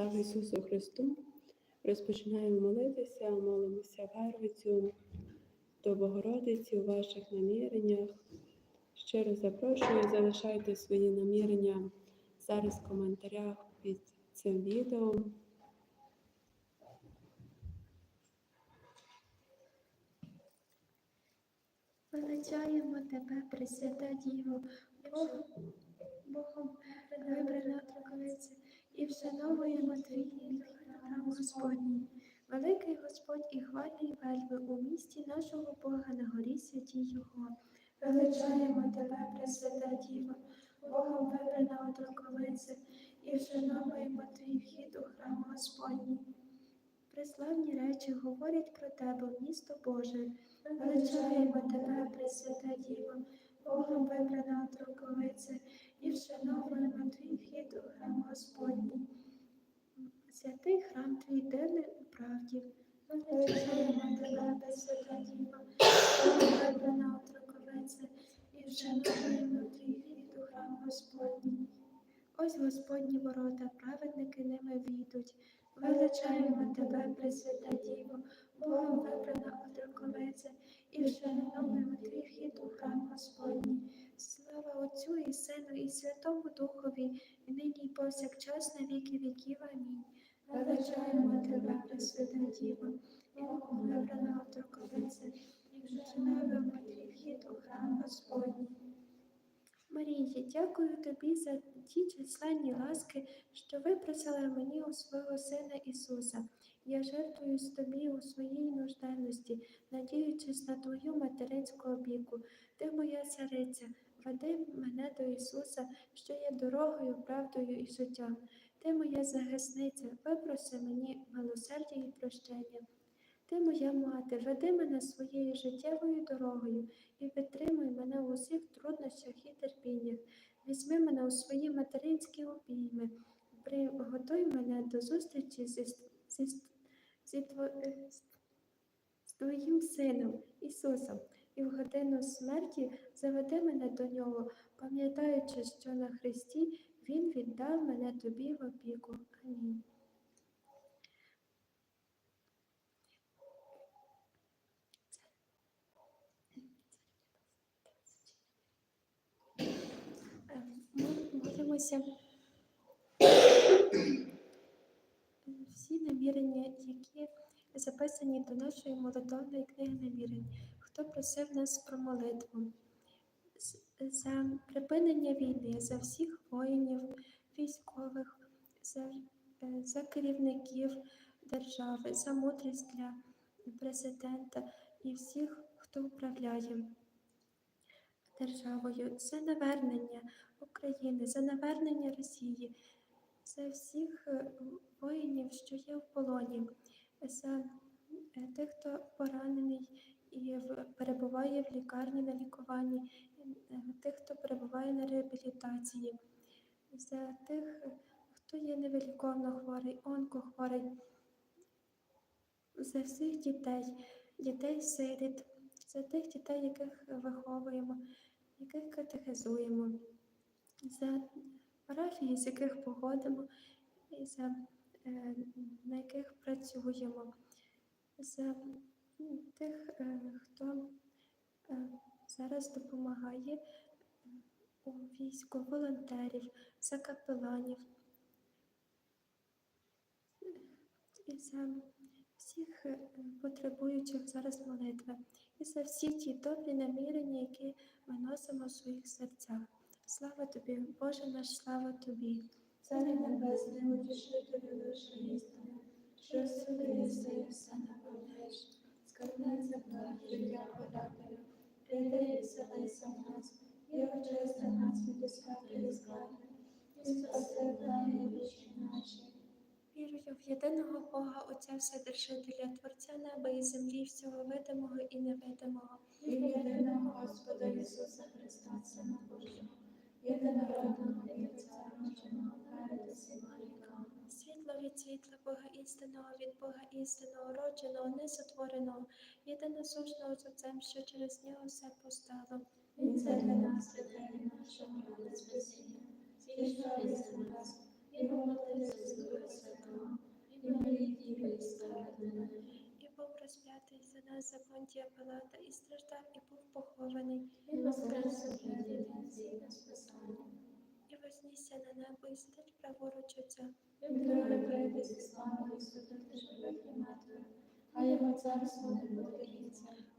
Слава Ісусу Христу! Розпочинаємо молитися, молимося вервицю до Богородиці у ваших наміреннях. Щиро запрошую, залишайте свої намірення зараз в коментарях під цим відео. Величаємо тебе, Пресвята Діво, Богом, Богом вибрана троковиця, і вшановуємо твій храм Господній. Великий Господь і хвальний вельми у місті нашого Бога на горі святій Його. Величаємо тебе, Пресвята Діво, Богом вибрана троковиця, і вшановуємо твій вхід у храм Господній. Преславні речі говорять про тебе, місто Боже. Величаємо тебе, Пресвята Діво, Богом вибрана троковиця, і вшановуємо твій вхід у храм Господній. Святий храм твій дивний у правді. Величаємо тебе, Пресвята Діво, Богом вибрана троковиця, і вшановуємо твій вхід у храм Господній. Ось Господні ворота, праведники ними війдуть. Величаємо тебе, Пресвята Діво, Богом вибрана отроковиця, і вшановуємо твій вхід у храм Господній. Слава Отцю і Сину, і Святому Духові, і нині і повсякчас на віки віків. Амінь. Величаємо тебе, Пресвята Діво, Богом вибрана отроковиця, і вшановуємо твій вхід у храм Господній. Марії, дякую тобі за ті численні ласки, що випросила мені у свого Сина Ісуса. Я жертвуюсь тобі у своїй нужденності, надіючись на твою материнську опіку. Ти моя цариця, веди мене до Ісуса, що є дорогою, правдою і життям. Ти моя захисниця, випроси мені милосердя і прощення. Ти моя мати, веди мене своєю життєвою дорогою і підтримуй мене у усіх труднощах і терпіннях. Візьми мене у свої материнські обійми, приготуй мене до зустрічі зі, зі, зі, тво- з Твоїм Сином Ісусом, і в годину смерті заведи мене до Нього, пам'ятаючи, що на Христі Він віддав мене тобі в опіку. Амінь. Молимося всі намірення, які записані до нашої молитовної книги намірень. Хто просив нас про молитву? За припинення війни, за всіх воїнів, військових, за, е, за керівників держави, за мудрість для президента і всіх, хто управляє державою, за навернення України, за навернення Росії, за всіх е, воїнів, що є в полоні, за е, тих, хто поранений і перебуває в лікарні на лікуванні, е, тих, хто перебуває на реабілітації, за тих, хто є невиліковно хворий, онкохворий, за всіх дітей, дітей сиріт, за тих дітей, яких виховуємо, яких катехизуємо, за парафії, з яких походимо, і за е, на яких працюємо, за тих, е, хто е, зараз допомагає е, у війську, волонтерів, за капеланів і за всіх потребуючих зараз молитви, і за всі ті добрі намірення, які ми носимо в своїх серцях. Слава тобі, Боже наш, слава тобі. Царю Небесний, утішителю душі істини, що єси і все наповняєш, скарбниця благ, життя прийди і вселися в нас, і очисти нас від усякої незгоди, і спаси благі душі наші. Вірую в єдиного Бога, Отця Вседержителя, Творця неба і землі, всього видимого і невидимого. І в єдиного Господа Ісуса Христа, Сина Божого, єдинородного і Отця роженого перед усіма від світла Бога істинного, від Бога істинного, родженого, несотвореного, єдиносушного Отцем, що через нього все постало. Він це для нас, святий нашого ради спасіння, зійшов із нас, і молитися з Духа Святого, жертвеною, і був розп'ятий за нас за Понтія Пилата, і страждав, і був похований, і воскрес у день згідно з і вознісся на небо, і сидить праворуч Отця.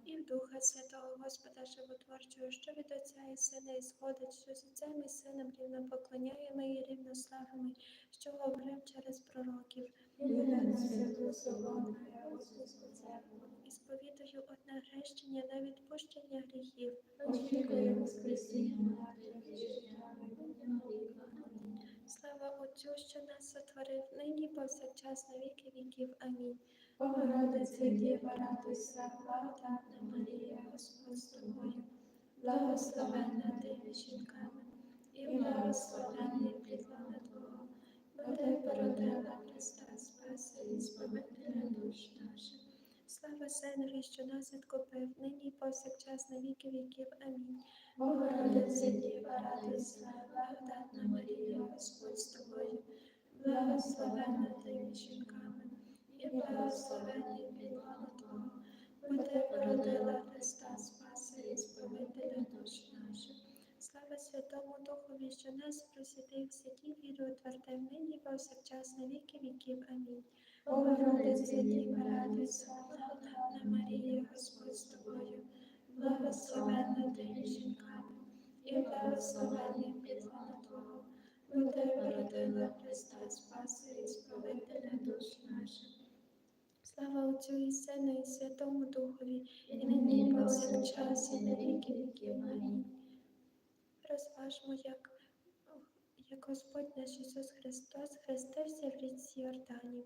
І в Духа Святого Господа Животворчого, що від Отця і Сина і сходить, що з Отцем і Сином рівно поклоняємо і рівно славимо, що говорив через пророків, і сповідую одне хрещення на відпущення гріхів. очікує Воскресіння життя. Слава Отцю, що нас сотворив, нині повсякчас на віки віків. Амінь. Богородице, Діва, радуйся, благодатна Марія, Господь з тобою, благословенна ти між жінками, і благословенний плідлона Твого, бо ти породила Христа Спаса і Збавителя душ Слава Синові, що нас відкупив, нині і повсякчас на віки віків. Амінь. Богородице, Діва, радуйся, благодатна Марія, Господь з тобою, благословенна ти між жінками, і благословенний плідлона Твого, бо ти породила Христа Спаса і Збавителя душ наших. Слава Святому Духові, що нас просвітив в святі віру, утвердив нині і повсякчас на віки віків. Амінь. Богородице, Діва, радуйся, благодатна Марія, Господь з тобою, благословенна ти жінками, і благословенний плідлона Твого, бо ти породила Христа Спаса і Збавителя душ наших. Слава Отцю і Сину і Святому Духові, І нині і повсякчас, і на віки віків. Амінь. розважмо, як, як Господь наш Ісус Христос хрестився в річці Йордані.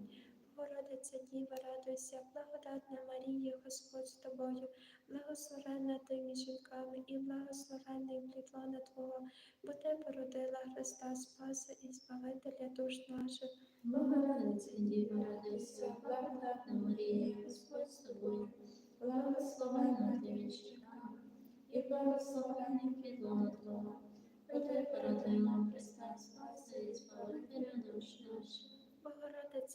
Богородиця Діва, радуйся, благодатна Марія, Господь з тобою, благословенна ти між жінками і благословенний плітлона Твого, бо ти породила Христа Спаса і Збавителя душ наших. Богородице, Діва, радуйся, благодатна Марія, Господь з тобою, благословенна ти між жінками, і благословенний плідлона Твого, бо ти породила Христа Спаса і Збавителя душ наших.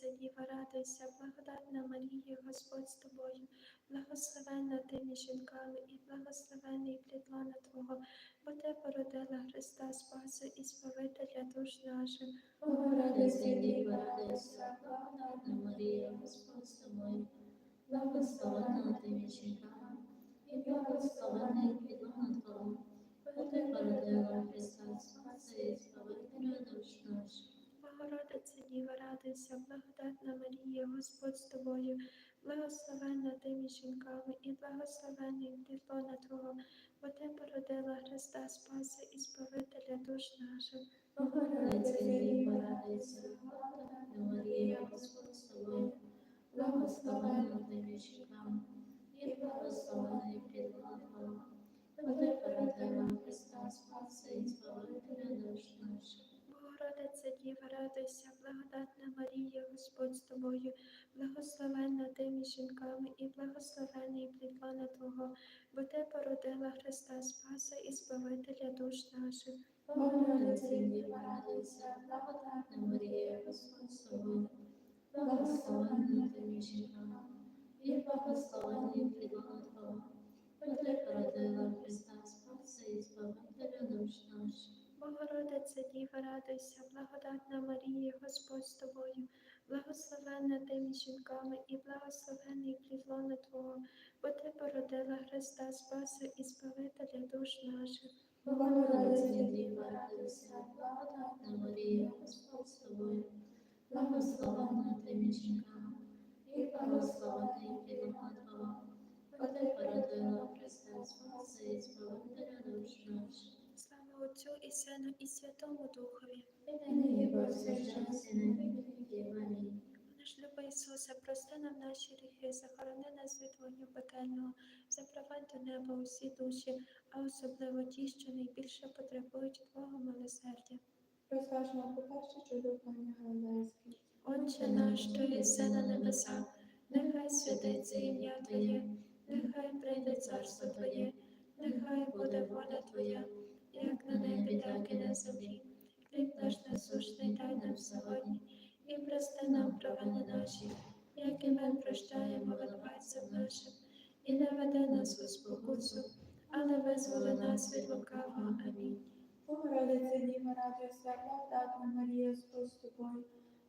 Богородиця Діва, радуйся, благодатна Марія, Господь з тобою, благословенна ти між жінками і благословенний плітлона Твого, бо ти породила Христа Спаса і Збавителя душ наших. Богородице, Діва, радуйся, благодатна Марія, Господь з тобою, благословенна ти між жінками, і благословенний плідлона Твого, бо ти породила Христа Спаса і Збавителя душ наших. Богородиця Діва, благодатна Марія, Господь з тобою, благословенна ти між жінками і благословенний плітлона Твого, бо ти породила Христа Спаса і Збавителя душ наших. Діва, радуйся, благодатна Марія, Господь з тобою, благословенна ти між жінками, і благословений плідлона Твого, бо ти породила Христа Спаса і Збавителя душ. Богородиця Діва, радуйся, благодатна Марія, Господь з тобою, благословенна ти між жінками і благословенний плітлона Твого, бо ти породила Христа Спаса і Збавителя душ наших. Благодатна Марія, Господь з благословенна ти між жінками, і благословений плідлона Твого, бо ти породила Христа Спаса і Збавителя душ наших. Богородиця Діва, радуйся, благодатна Марія, Господь з тобою, благословенна ти між жінками і благословенний плідлона Твого, бо ти породила Христа Спаса і Збавителя душ наших. Богородице, Діва, радуйся, благодатна Марія, Господь з тобою, благословенна ти між жінками, і благословений плідлона Твого, бо ти породила Христа Спаса і Збавителя душ наших. Отцю і Сину і Святому Духові. Наш Шлюби Ісусе, прости нам наші гріхи, захорони нас від вогню пекельного, запровадь до неба усі душі, а особливо ті, що найбільше потребують Твого милосердя. Розважмо про перше чудовання Галилейське. Отче наш, що єси на небесах, нехай святиться ім'я Твоє, нехай прийде царство Твоє, нехай буде воля Твоя, як на небі, так і на землі. Хліб наш насущний дай нам сьогодні, і прости нам провини наші, як і ми прощаємо винуватцям нашим, і не веди нас у спокусу, але визволи нас від лукавого. Амінь. Богородице Діва, радуйся, благодатна Марія, з тобою,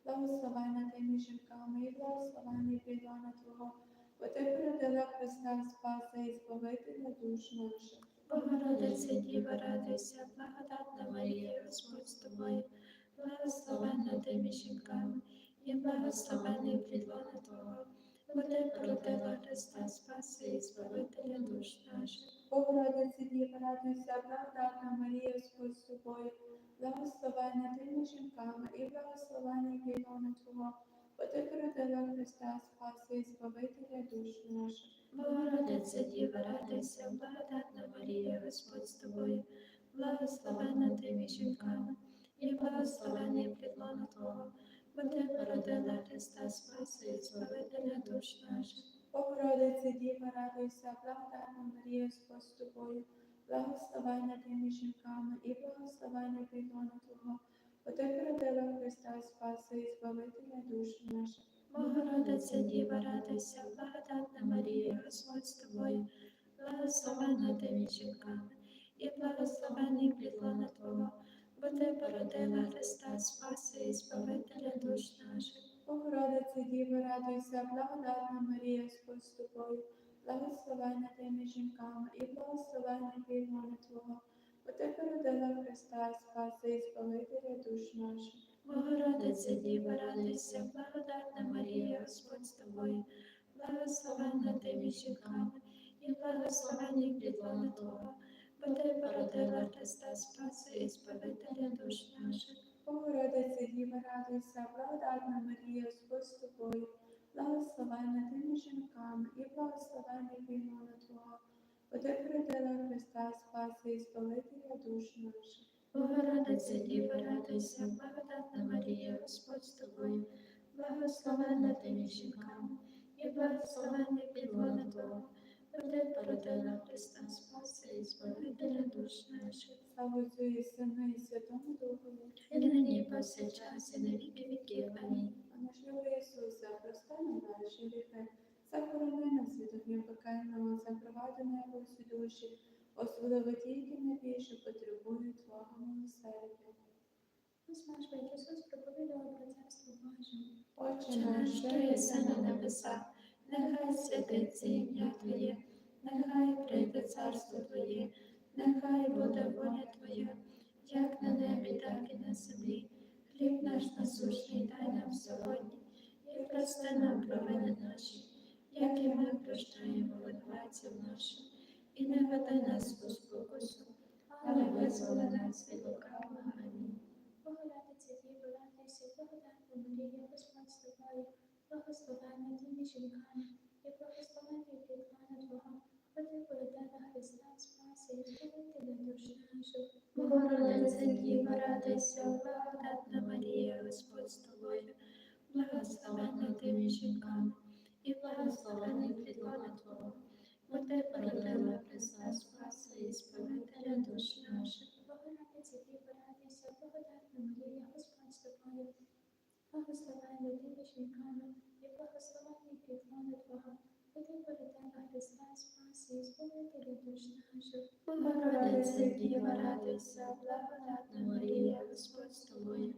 благословена ти жінками і благословений плідлона Твого, бо ти породила Христа Спаса і Збавителя душ наших. Богородице Діва, радуйся, благодатна Марія, Господь з тобою, благословенна ти між жінками, і благословений плідлона Твого, бо ти породила Христа Спаси і Збавителя душ наших. Богородице Діва, радуйся, благодатна Марія, Господь з тобою, благословена ти між жінками і благословений плідлона Твого, бо ти породила Христа Спаса і Збавителя душ наших. Богородице Діва, радуйся, благодатна Марія, Господь з тобою, благословенна ти між жінками, і благословений плідлона Твого, бо ти породила Христа Спаси і Збавителя душ наших. Богородице Діва, радуйся, благодатна Марія, Господь з тобою, благословена ти між жінками і благословений плідлона Твого, бо ти породила Христа Спаса і Збавителя душ наших. Богородице Діва, радуйся, благодатна Марія, Господь з тобою, благословенна ти між жінками, і благословений плідлона Твого, бо ти породила Христа Спаси і Збавителя душ наших. Богородице Діва, радуйся, благодатна Марія, Господь з тобою, благословена ти між жінками і благословений плідлона Твого, бо ти породила Христа Спаса і Збавителя душ наших. Богородице Діва, радуйся, благодатна Марія, Господь з тобою, благословенна ти між жінками, і благословений плідлона Твого, бо ти породила Христа Спаси і Збавителя душ наших. Богородице Діва, радуйся, благодатна Марія, Господь з тобою, благословена ти між жінками і благословений плідлона Твого, бо ти породила Христа Спаса і Збавителя душ наших. Богородице Діва, радуйся, благодатна Марія, Господь з тобою, благословенна ти між жінками, і благословений плідлона Твого, ти Христа Спаси і Збавителя душ наших. Слава Отцю і Сину і Святому Духові. І нині повсякчас, і на віки віків. Амінь. А наш любий прости нам наші гріхи, захорони нас від огню пекельного, запровади небо всі душі, особливо ті, які найбільше потребують Твого милосердя. Наш Бог Ісус проповідував про царство Боже. Отче наш, що єси на небесах, нехай святиться ім'я Твоє, нехай прийде царство Твоє, нехай буде воля Твоя, як на небі, так і на землі. Хліб наш насущний дай нам сьогодні, і прости нам провини наші, як і ми прощаємо винуватцям нашим, і не веди нас у спокусу, але визволи нас від лукавого. Амінь. Богородице Діво, радуйся, благодатна Марія, Господь з тобою, благословенна ти жінками, Богородице Діва, радуйся, благодатна Марія, Господь з тобою, благословенна ти між жінками, і благословений плідлона Твого, бо ти породила Христа Спаси і Збавителя душ наших. Богородице Діво, радуйся, благодатна Марія, Господь з тобою, благословенна ти між жінками, і благословений плід Твого, бо ти породила Христа Спаси і Збавителя душ наших. Богородице Діва, радуйся, благодатна Марія, Господь з тобою,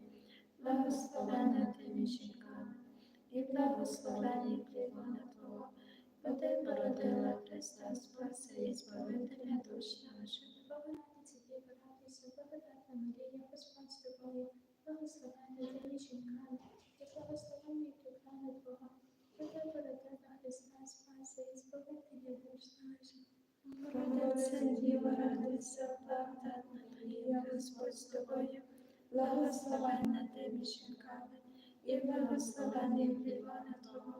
благословенна ти між жінками, і благословений плідлона Твого, бо ти породила Христа Спаси і Збавителя душ наших. Богородице Діво, радуйся, благодатна Марія, Господь з тобою, благословенна ти між жінками, і благословений плідлона Твого, бо ти породила Христа Спаси і Збавителя душ наших. Богородице Діва, радуйся, благодатна Марія, Господь з тобою, благословенна ти між жінками, і благословений пліва Твого,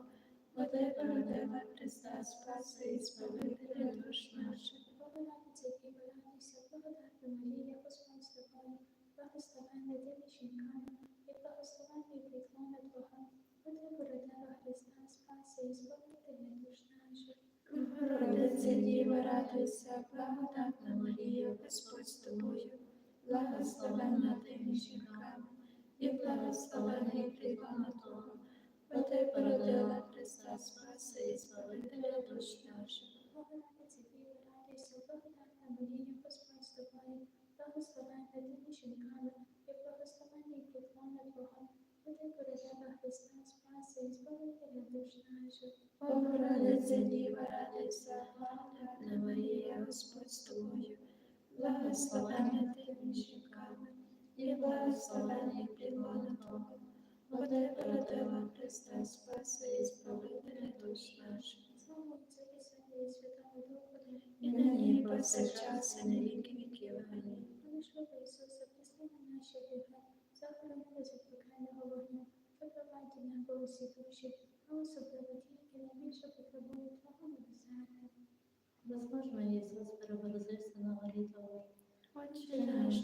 бо Ти породила Христа Спаси і Збавителя душ наших. Богородиця Діва, радуйся, благодатна Марія, Господь з тобою, благословенна ти між жінками, і благословенний плід Твого, бо ти породила Христа, Спаси і Збавителя Діва, радуйся, благодатна Марія, Господь з тобою, благословенна ти між жінками, і благословений плід лона Твого, бо Ти породила Христа Спаси і Збавителя душ наших. Богородиця Діва, радуйся, благодатна Марія, Господь з тобою, благословенна ти між жінками, і благословенний плід лона Твого, бо ти породила Христа, Спаси і Збавителя душ наших. Богородиця Діва, благодатна Марія, Господь з тобою, благословенна ти між жінками, і благословений плід лона Твого, бо Ти породила Христа Спаси і Збавителя душ наших. Слава Отцю і Святому Духу, і нині повсякчас і на віки віків. Амінь. Прийшов Ісуса, прости нам наші гріхи, захорони нас від пекельного вогню, запровадь до неба усі душі, а особливо ті, які найбільше потребують Твого милосердя. Безможно Ісус переверзився на горі Тавор. Отче наш,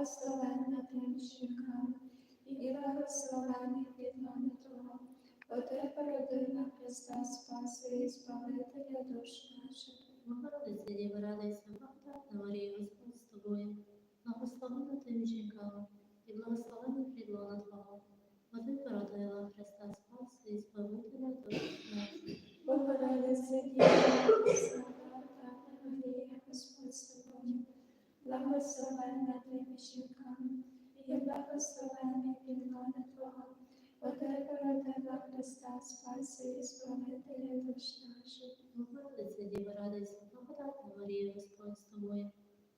благословенна ти між жінками, і благословений плід лона Твого, бо ти породила Христа Спаси і Збавителя душ наших. Богородиця Діва, радуйся, благодатна Марія, Господь з тобою, благословенна ти жінками, і благословенний плід Твого, бо ти породила Христа Спаси і Збавителя душ наших. Богородице Діва, радуйся, благодатна Марія, Господь з благословенна ти між жінками, і благословений плід лона Твого, бо ти породила Христа Спаси і Збавителя душ наших. Богородиця Діва, радуйся, благодатна Марія, Господь з тобою,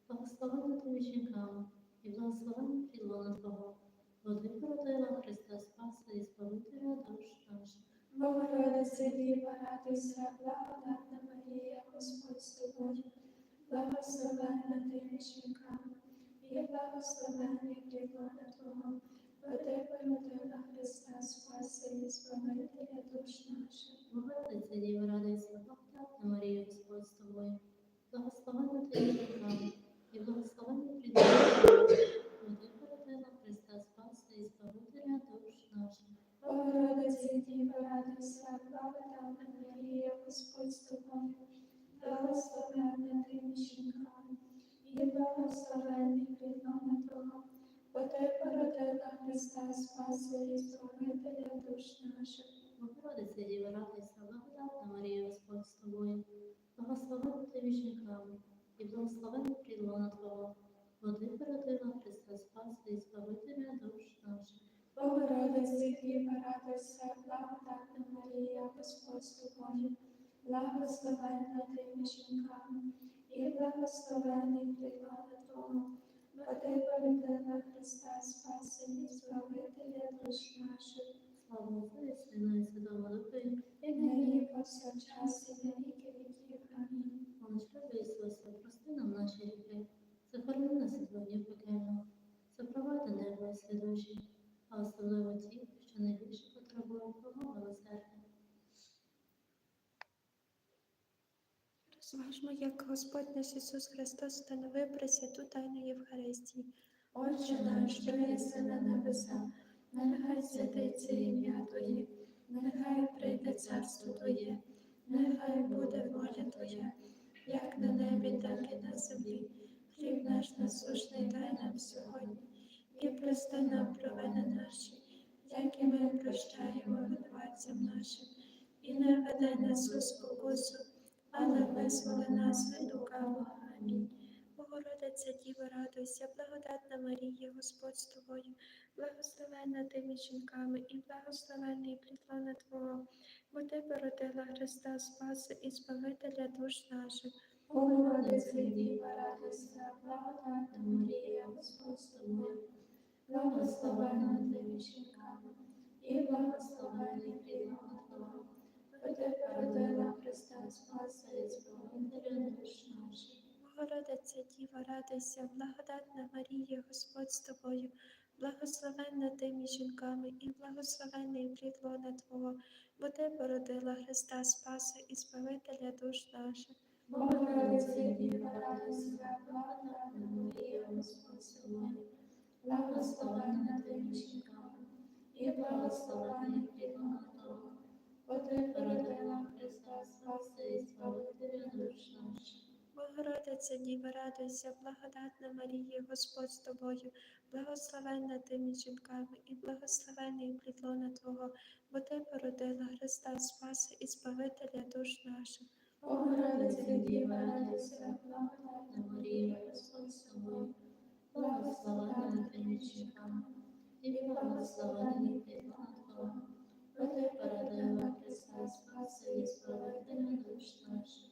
благословенна ти між жінками, і благословенний плід лона Твого, бо ти породила Христа Спаса і Збавителя душ наших. Богородице Діва, радуйся, благодатна Марія, Господь з тобою, благословенна ти між жінками, і благословений плід лона Твого, бо ти породила Христа Спаси і Збавителя душ наших. Богородиця Діва, радуйся, благодатна Марія, Господь з тобою, благословенна ти між жінками, і благословенний плід Твого, бо ти породила Христа Спаса і Збавителя душ наших. Богородице Діва, радуйся, благодатна Марія, Господь з тобою, благословенна ти між жінками, і благословений плід Твого, бо ти породила Христа Спаси і Збавителя душ наших. Богородиця Діва, радуйся, благодатна Марія, Господь з тобою, благословенна ти між жінками, і благословенний плід Твого, бо ти породила Христа Спаса і Збавителя душ наших. Богородице Діва, радуйся, благодатна Марія, Господь з тобою, благословенна ти між жінками, і благословений плід лона Твого, бо ти породила Христа Спаси і Збавителя душ наших. Слава Отцю і Сину і Святому Духові, і нині і повсякчас і на віки віків. Амінь. Молитва Ісуса, прости нам наші гріхи, захорони нас від вогню пекельного, запровади небо і всі душі, а особливо ті, що найбільше потребують Твого милосердя. Розважмо, як Господь наш Ісус Христос встановив пресвяту тайну Євхаристії. Отче наш, що єси на небесах, нехай святиться ім'я Твоє, нехай прийде царство Твоє, нехай буде воля Твоя, як на небі, так і на землі. Хліб наш насущний дай нам сьогодні, і прости нам провини наші, як і ми прощаємо веди Богородиця Діва, радуйся, благодатна Марія, Господь з тобою, благословенна ти між жінками і благословенний плід лона Твого, бо ти породила Христа Спаси і Збавителя душ наших. Благодатна Марія, Господь благословенна ти жінками, і благословений плід Твого, бо ти породила Христа Спаса і Збавителя душ наших. Богородиця Діва, радуйся, благодатна Марія, Господь з тобою, благословенна ти між жінками і благословенний плід лона Твого, бо ти породила Христа Спаси і Збавителя душ наших. Богородиця Діва, радуйся, Марія, Господь благословенна ти між жінками, і благословений плід лона Твого, бо ти породила Христа Спаса і Збавителя душ наших. Богородиця Діва, радуйся, благодатна Марія, Господь з тобою, благословенна ти між жінками і благословений плідлона Твого, бо ти породила Христа Спаси і Збавителя душ наших. Богородиця Діва, радуйся, благодатна Марія, Господь з тобою, благословенна ти між жінками, і благословений плід лона Твого, бо ти породила Христа Спаса і Збавителя душ наших.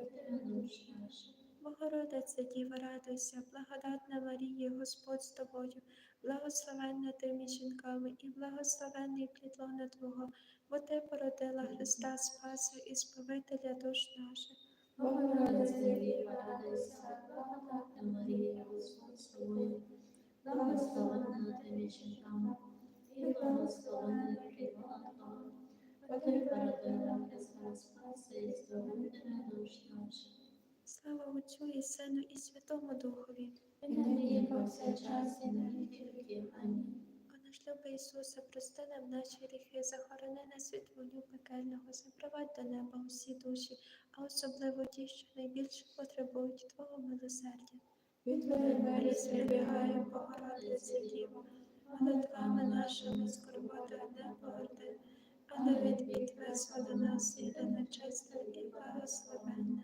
Богородиця Діва, радуйся, благодатна Марія, Господь з тобою, благословенна ти між жінками і благословенний плід лона Твого, бо ти породила Христа Спаси і Збавителя душ наших. Богородиця благословенна ти між жінками, і благословений плід лона Твого, бо ти породила Христа Спаса і Збавителя душ наших. Слава Отцю і Сину і Святому Духові. І нині повсякчас, і на віки віків. Амінь. О наш любий Ісусе, прости нам наші гріхи, захорони нас від вогню пекельного, запровадь до неба усі душі, а особливо ті, що найбільше потребують Твого милосердя. Від Твоєї милості прибігає Богородиця Діва, молитвами нашими скорботи не погорди, але від бід визволи нас і до нечисте і благословенне.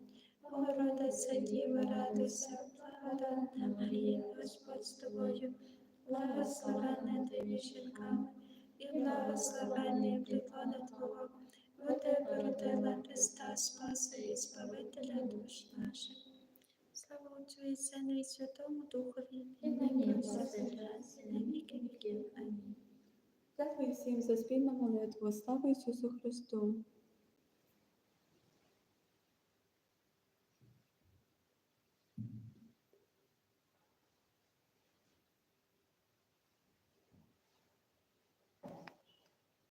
Богородиця Діва, радуйся, благодатна Марія, Господь з тобою, благословенна ти між жінками, і благословенний Твого, бо ти породила Христа Спаса і Збавителя душ наших. Слава Отцю і Сину і Святому Духові. І нині і повсякчас, і на віки віків. Амінь. Дякую всім за спільну молитву. Слава Ісусу Христу!